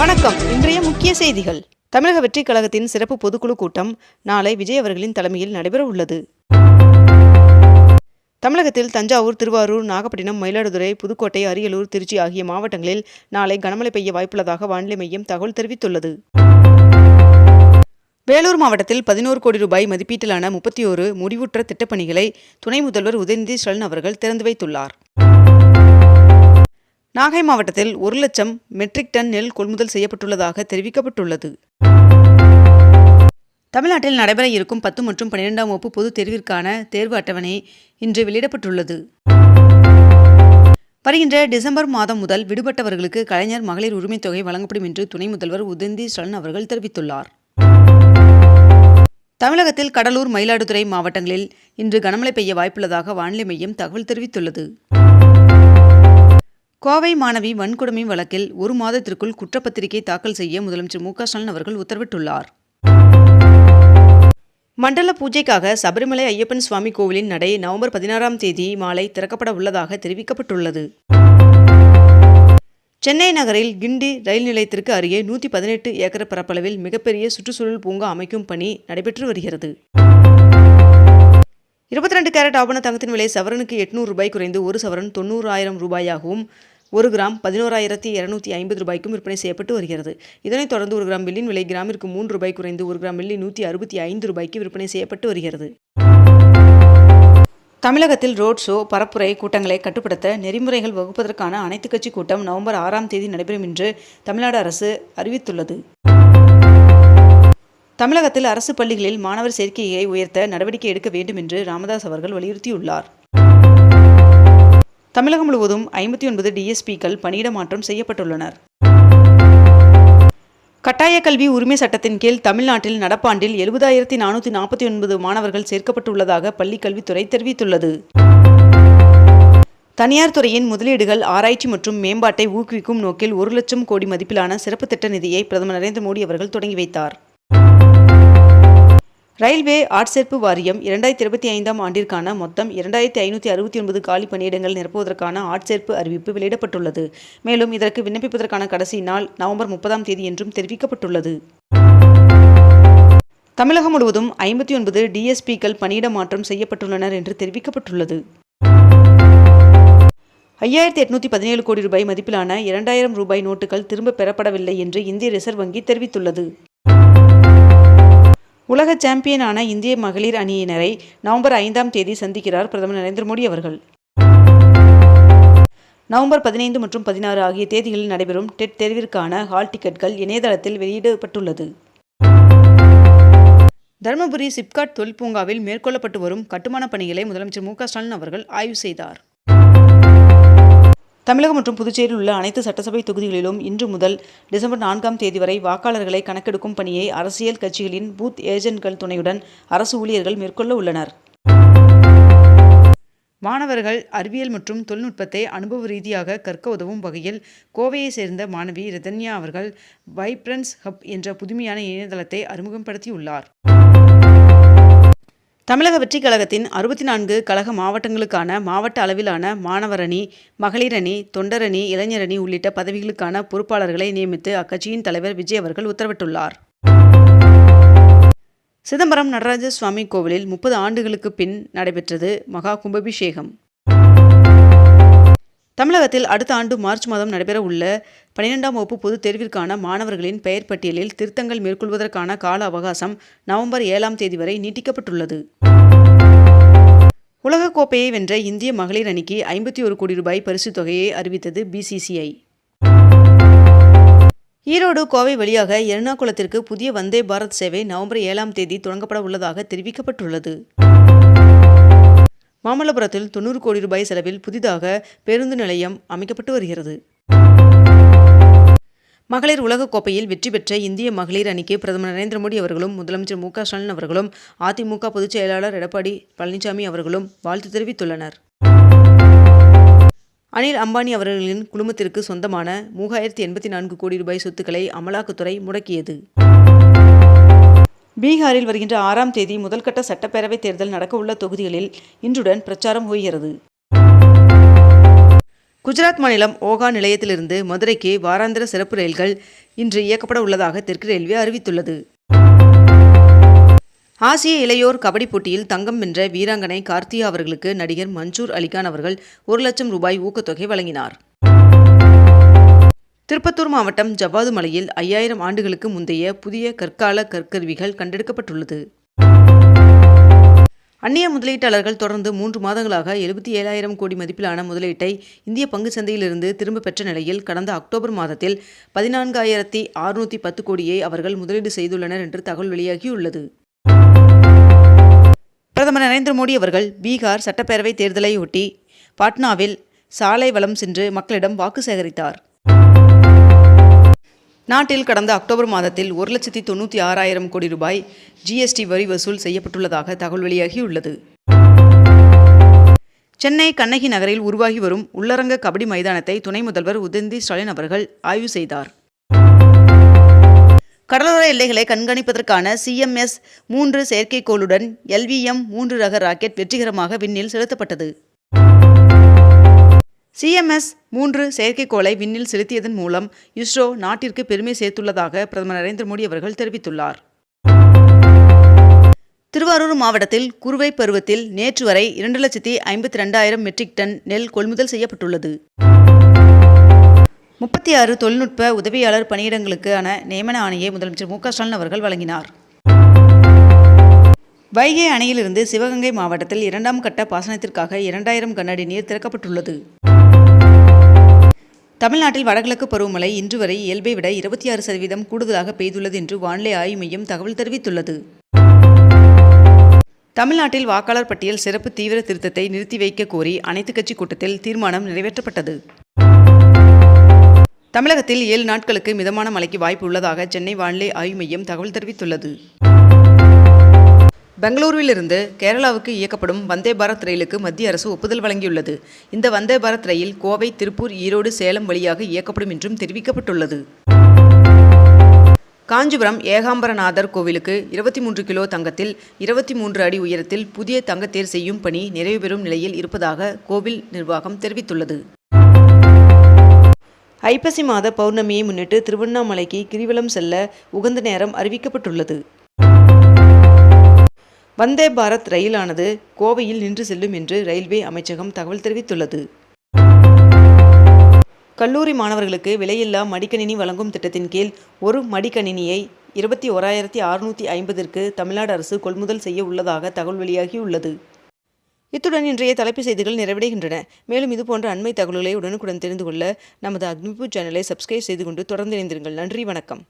வணக்கம். இன்றைய முக்கிய செய்திகள். தமிழக வெற்றிக் கழகத்தின் சிறப்பு பொதுக்குழு கூட்டம் நாளை விஜய் அவர்களின் தலைமையில் நடைபெற உள்ளது. தமிழகத்தில் தஞ்சாவூர் திருவாரூர் நாகப்பட்டினம் மயிலாடுதுறை புதுக்கோட்டை அரியலூர் திருச்சி ஆகிய மாவட்டங்களில் நாளை கனமழை பெய்ய வாய்ப்புள்ளதாக வானிலை மையம் தகவல் தெரிவித்துள்ளது. வேலூர் மாவட்டத்தில் பதினோரு கோடி ரூபாய் மதிப்பீட்டிலான முப்பத்தி ஓரு முடிவுற்ற திட்டப்பணிகளை துணை முதல்வர் உதயநிதி ஸ்டாலின் அவர்கள் திறந்து வைத்துள்ளார். நாகை மாவட்டத்தில் ஒரு லட்சம் மெட்ரிக் டன் நெல் கொள்முதல் செய்யப்பட்டுள்ளதாக தெரிவிக்கப்பட்டுள்ளது. தமிழ்நாட்டில் நடைபெற இருக்கும் பத்து மற்றும் பன்னிரெண்டாம் வகுப்பு பொதுத் தேர்விற்கான தேர்வு அட்டவணை இன்று வெளியிடப்பட்டுள்ளது. வருகின்ற டிசம்பர் மாதம் முதல் விடுபட்டவர்களுக்கு கலைஞர் மகளிர் உரிமைத் தொகை வழங்கப்படும் என்று துணை முதல்வர் உதந்தி ஸ்டாலின் அவர்கள் தெரிவித்துள்ளார். தமிழகத்தில் கடலூர் மயிலாடுதுறை மாவட்டங்களில் இன்று கனமழை பெய்ய வாய்ப்புள்ளதாக வானிலை மையம் தகவல் தெரிவித்துள்ளது. கோவை மாணவி வன்கொடுமை வழக்கில் ஒரு மாதத்திற்குள் குற்றப்பத்திரிகை தாக்கல் செய்ய முதலமைச்சர் மு க ஸ்டாலின் அவர்கள் உத்தரவிட்டுள்ளார். மண்டல பூஜைக்காக சபரிமலை ஐயப்பன் சுவாமி கோவிலின் நடை நவம்பர் பதினாறாம் தேதி மாலை திறக்கப்பட உள்ளதாக தெரிவிக்கப்பட்டுள்ளது. சென்னை நகரில் கிண்டி ரயில் நிலையத்திற்கு அருகே நூற்றி பதினெட்டு ஏக்கர் பரப்பளவில் மிகப்பெரிய சுற்றுச்சூழல் பூங்கா அமைக்கும் பணி நடைபெற்று வருகிறது. இருபத்தி ரெண்டு கேரட் ஆபண தங்கத்தின் விலை சவரனுக்கு எட்நூறு ரூபாய் குறைந்து ஒரு சவரன் தொண்ணூறாயிரம் ரூபாயாகவும் ஒரு கிராம் பதினோராயிரத்தி இருநூத்தி ஐம்பது ரூபாய்க்கும் விற்பனை செய்யப்பட்டு வருகிறது. இதனைத் தொடர்ந்து ஒரு கிராம் வெள்ளியின் விலை கிராமிற்கு மூன்று ரூபாய் குறைந்து ஒரு கிராம் வெள்ளி நூற்றி அறுபத்தி ஐந்து ரூபாய்க்கு விற்பனை செய்யப்பட்டு வருகிறது. தமிழகத்தில் ரோட் ஷோ பரப்புரை கூட்டங்களை கட்டுப்படுத்த நெறிமுறைகள் வகுப்பதற்கான அனைத்துக் கட்சி கூட்டம் நவம்பர் ஆறாம் தேதி நடைபெறும் என்று தமிழ்நாடு அரசு அறிவித்துள்ளது. தமிழகத்தில் அரசு பள்ளிகளில் மாணவர் சேர்க்கையை உயர்த்த நடவடிக்கை எடுக்க வேண்டும் என்று ராமதாஸ் அவர்கள் வலியுறுத்தியுள்ளார். தமிழகம் முழுவதும் ஐம்பத்தி ஒன்பது டிஎஸ்பிக்கள் பணியிட மாற்றம் செய்யப்பட்டுள்ளனர். கட்டாய கல்வி உரிமை சட்டத்தின் கீழ் தமிழ்நாட்டில் நடப்பாண்டில் எழுபதாயிரத்தி நானூற்றி நாற்பத்தி ஒன்பது மாணவர்கள் சேர்க்கப்பட்டுள்ளதாக பள்ளிக்கல்வித்துறை தெரிவித்துள்ளது. தனியார் துறையின் முதலீடுகள் ஆராய்ச்சி மற்றும் மேம்பாட்டை ஊக்குவிக்கும் நோக்கில் ஒரு லட்சம் கோடி மதிப்பிலான சிறப்பு திட்ட நிதியை பிரதமர் நரேந்திர மோடி அவர்கள் தொடங்கி வைத்தார். ரயில்வே ஆட்சேர்ப்பு வாரியம் இரண்டாயிரத்தி இருபத்தி ஐந்தாம் ஆண்டிற்கான மொத்தம் இரண்டாயிரத்தி ஐநூற்றி அறுபத்தி ஒன்பது காலி பணியிடங்கள் நிரப்புவதற்கான ஆட்சேர்ப்பு அறிவிப்பு வெளியிடப்பட்டுள்ளது. மேலும் இதற்கு விண்ணப்பிப்பதற்கான கடைசி நாள் நவம்பர் முப்பதாம் தேதி என்றும் தெரிவிக்கப்பட்டுள்ளது. தமிழகம் முழுவதும் ஐம்பத்தி ஒன்பது டிஎஸ்பிக்கள் பணியிட மாற்றம் செய்யப்பட்டுள்ளனர் என்று தெரிவிக்கப்பட்டுள்ளது. ஐயாயிரத்தி எட்நூற்றி பதினேழு கோடி ரூபாய் மதிப்பிலான இரண்டாயிரம் ரூபாய் நோட்டுகள் திரும்ப பெறப்படவில்லை என்று இந்திய ரிசர்வ் வங்கி தெரிவித்துள்ளது. உலக சாம்பியனான இந்திய மகளிர் அணியினரை நவம்பர் ஐந்தாம் தேதி சந்திக்கிறார் பிரதமர் நரேந்திர மோடி அவர்கள். நவம்பர் பதினைந்து மற்றும் பதினாறு ஆகிய தேதிகளில் நடைபெறும் டெட் தேர்விற்கான ஹால் டிக்கெட்கள் இணையதளத்தில் வெளியிடப்பட்டுள்ளது. தருமபுரி சிப்காட் தொழில் பூங்காவில் மேற்கொள்ளப்பட்டு வரும் கட்டுமானப் பணிகளை முதலமைச்சர் மு க ஸ்டாலின் அவர்கள் ஆய்வு செய்தார். தமிழகம் மற்றும் புதுச்சேரியில் உள்ள அனைத்து சட்டசபை தொகுதிகளிலும் இன்று முதல் டிசம்பர் நான்காம் தேதி வரை வாக்காளர்களை கணக்கெடுக்கும் பணியை அரசியல் கட்சிகளின் பூத் ஏஜென்ட்கள் துணையுடன் அரசு ஊழியர்கள் மேற்கொள்ள உள்ளனர். மாணவர்கள் அறிவியல் மற்றும் தொழில்நுட்பத்தை அனுபவ ரீதியாக கற்க உதவும் வகையில் கோவையை சேர்ந்த மாணவி ரதன்யா அவர்கள் வைப்ரன்ஸ் ஹப் என்ற புதுமையான இணையதளத்தை அறிமுகப்படுத்தியுள்ளார். தமிழக வெற்றிக் கழகத்தின் அறுபத்தி நான்கு கழக மாவட்டங்களுக்கான மாவட்ட அளவிலான மாணவரணி மகளிரணி தொண்டரணி இளைஞரணி உள்ளிட்ட பதவிகளுக்கான பொறுப்பாளர்களை நியமித்து அக்கட்சியின் தலைவர் விஜய் அவர்கள் உத்தரவிட்டுள்ளார். சிதம்பரம் நடராஜ சுவாமி கோவிலில் முப்பது ஆண்டுகளுக்கு பின் நடைபெற்றது மகா கும்பாபிஷேகம். தமிழகத்தில் அடுத்த ஆண்டு மார்ச் மாதம் நடைபெற உள்ள பனிரெண்டாம் வகுப்பு பொதுத் தேர்விற்கான மாணவர்களின் பெயர் பட்டியலில் திருத்தங்கள் மேற்கொள்வதற்கான கால அவகாசம் நவம்பர் ஏழாம் தேதி வரை நீட்டிக்கப்பட்டுள்ளது. உலகக்கோப்பையை வென்ற இந்திய மகளிர் அணிக்கு ஐம்பத்தி ஒரு கோடி ரூபாய் பரிசுத் தொகையை அறிவித்தது பிசிசிஐ ஈரோடு கோவை வழியாக எர்ணாகுளத்திற்கு புதிய வந்தே பாரத் சேவை நவம்பர் ஏழாம் தேதி தொடங்கப்பட உள்ளதாக தெரிவிக்கப்பட்டுள்ளது. மாமல்லபுரத்தில் தொண்ணூறு கோடி ரூபாய் செலவில் புதிதாக பேருந்து நிலையம் அமைக்கப்பட்டு வருகிறது. மகளிர் உலகக்கோப்பையில் வெற்றி பெற்ற இந்திய மகளிர் அணிக்கு பிரதமர் நரேந்திர மோடி அவர்களும் முதலமைச்சர் மு க ஸ்டாலின் அவர்களும் அதிமுக பொதுச் செயலாளர் எடப்பாடி பழனிசாமி அவர்களும் வாழ்த்து தெரிவித்துள்ளனர். அனில் அம்பானி அவர்களின் குழுமத்திற்கு சொந்தமான மூவாயிரத்தி எண்பத்தி நான்கு கோடி ரூபாய் சொத்துக்களை அமலாக்கத்துறை முடக்கியது. பீகாரில் வருகின்ற ஆறாம் தேதி முதல்கட்ட சட்டப்பேரவைத் தேர்தல் நடக்கவுள்ள தொகுதிகளில் இன்றுடன் பிரச்சாரம் ஓய்கிறது. குஜராத் மாநிலம் ஓகா நிலையத்திலிருந்து மதுரைக்கு வாராந்திர சிறப்பு ரயில்கள் இன்று இயக்கப்பட உள்ளதாக தெற்கு ரயில்வே அறிவித்துள்ளது. ஆசிய இளையோர் கபடி போட்டியில் தங்கம் வென்ற வீராங்கனை கார்த்தியா அவர்களுக்கு நடிகர் மன்சூர் அலிகான் அவர்கள் ஒரு லட்சம் ரூபாய் ஊக்கத்தொகை வழங்கினார். திருப்பத்தூர் மாவட்டம் ஜவ்வாது மலையில் ஐயாயிரம் ஆண்டுகளுக்கு முந்தைய புதிய கற்கால கற்கருவிகள் கண்டெடுக்கப்பட்டுள்ளது. அந்நிய முதலீட்டாளர்கள் தொடர்ந்து மூன்று மாதங்களாக எழுபத்தி ஏழாயிரம் கோடி மதிப்பிலான முதலீட்டை இந்திய பங்கு சந்தையிலிருந்து திரும்ப பெற்ற நிலையில் கடந்த அக்டோபர் மாதத்தில் பதினான்காயிரத்தி அறுநூற்றி பத்து கோடியை அவர்கள் முதலீடு செய்துள்ளனர் என்று தகவல் வெளியாகியுள்ளது. பிரதமர் நரேந்திர மோடி அவர்கள் பீகார் சட்டப்பேரவை தேர்தலையொட்டி பாட்னாவில் சாலை வளம் சென்று மக்களிடம் வாக்கு சேகரித்தார். நாட்டில் கடந்த அக்டோபர் மாதத்தில் ஒரு லட்சத்தி தொண்ணூற்றி ஆறாயிரம் கோடி ரூபாய் ஜிஎஸ்டி வரி வசூல் செய்யப்பட்டுள்ளதாக தகவல் வெளியாகியுள்ளது. சென்னை கண்ணகி நகரில் உருவாகி வரும் உள்ளரங்க கபடி மைதானத்தை துணை முதல்வர் உதயநிதி ஸ்டாலின் அவர்கள் ஆய்வு செய்தார். கடலோர எல்லைகளை கண்காணிப்பதற்கான சிஎம்எஸ் மூன்று செயற்கைக்கோளுடன் எல்விஎம் மூன்று ரக ராக்கெட் வெற்றிகரமாக விண்ணில் செலுத்தப்பட்டது. சிஎம்எஸ் மூன்று செயற்கைக்கோளை விண்ணில் செலுத்தியதன் மூலம் இஸ்ரோ நாட்டிற்கு பெருமை சேர்த்துள்ளதாக பிரதமர் நரேந்திர மோடி அவர்கள் தெரிவித்துள்ளார். திருவாரூர் மாவட்டத்தில் குறுவை பருவத்தில் நேற்று வரை இரண்டு லட்சத்தி ஐம்பத்தி ரெண்டாயிரம் மெட்ரிக் டன் நெல் கொள்முதல் செய்யப்பட்டுள்ளது. முப்பத்தி ஆறு தொழில்நுட்ப உதவியாளர் பணியிடங்களுக்கான நியமன ஆணையை முதலமைச்சர் மு ஸ்டாலின் அவர்கள் வழங்கினார். வைகை அணையிலிருந்து சிவகங்கை மாவட்டத்தில் இரண்டாம் கட்ட பாசனத்திற்காக இரண்டாயிரம் கனஅடி நீர் திறக்கப்பட்டுள்ளது. தமிழ்நாட்டில் வடகிழக்கு பருவமழை இன்று வரை இயல்பை விட இருபத்தி ஆறு சதவீதம் கூடுதலாக பெய்துள்ளது என்று வானிலை ஆய்வு மையம் தகவல் தெரிவித்துள்ளது. தமிழ்நாட்டில் வாக்காளர் பட்டியல் சிறப்பு தீவிர திருத்தத்தை நிறுத்தி வைக்க கோரி அனைத்துக் கட்சி கூட்டத்தில் தீர்மானம் நிறைவேற்றப்பட்டது. தமிழகத்தில் ஏழு நாட்களுக்கு மிதமான மழைக்கு வாய்ப்பு உள்ளதாக சென்னை வானிலை ஆய்வு மையம் தகவல் தெரிவித்துள்ளது. பெங்களூருவிலிருந்து கேரளாவுக்கு இயக்கப்படும் வந்தே பாரத் ரயிலுக்கு மத்திய அரசு ஒப்புதல் வழங்கியுள்ளது. இந்த வந்தே பாரத் ரயில் கோவை திருப்பூர் ஈரோடு சேலம் வழியாக இயக்கப்படும் என்றும் தெரிவிக்கப்பட்டுள்ளது. காஞ்சிபுரம் ஏகாம்பரநாதர் கோவிலுக்கு இருபத்தி மூன்று கிலோ தங்கத்தில் இருபத்தி மூன்று அடி உயரத்தில் புதிய தங்கத்தேர் செய்யும் பணி நிறைவு பெறும் நிலையில் இருப்பதாக கோவில் நிர்வாகம் தெரிவித்துள்ளது. ஐப்பசி மாத பௌர்ணமியை முன்னிட்டு திருவண்ணாமலைக்கு கிரிவலம் செல்ல உகந்த நேரம் அறிவிக்கப்பட்டுள்ளது. வந்தே பாரத் ரயிலானது கோவையில் நின்று செல்லும் என்று ரயில்வே அமைச்சகம் தகவல் தெரிவித்துள்ளது. கல்லூரி மாணவர்களுக்கு விலையில்லா மடிக்கணினி வழங்கும் திட்டத்தின் கீழ் ஒரு மடிக்கணினியை இருபத்தி ஓராயிரத்தி அறுநூற்றி ஐம்பதிற்கு தமிழ்நாடு அரசு கொள்முதல் செய்ய உள்ளதாக தகவல் வெளியாகியுள்ளது. இத்துடன் இன்றைய தலைப்பு செய்திகள் நிறைவடைகின்றன. மேலும் இதுபோன்ற அண்மை தகவல்களை உடனுக்குடன் தெரிந்து கொள்ள நமது அக்னிபூ சேனலை சப்ஸ்கிரைப் செய்து கொண்டு தொடர்ந்து இணைந்திருங்கள். நன்றி வணக்கம்.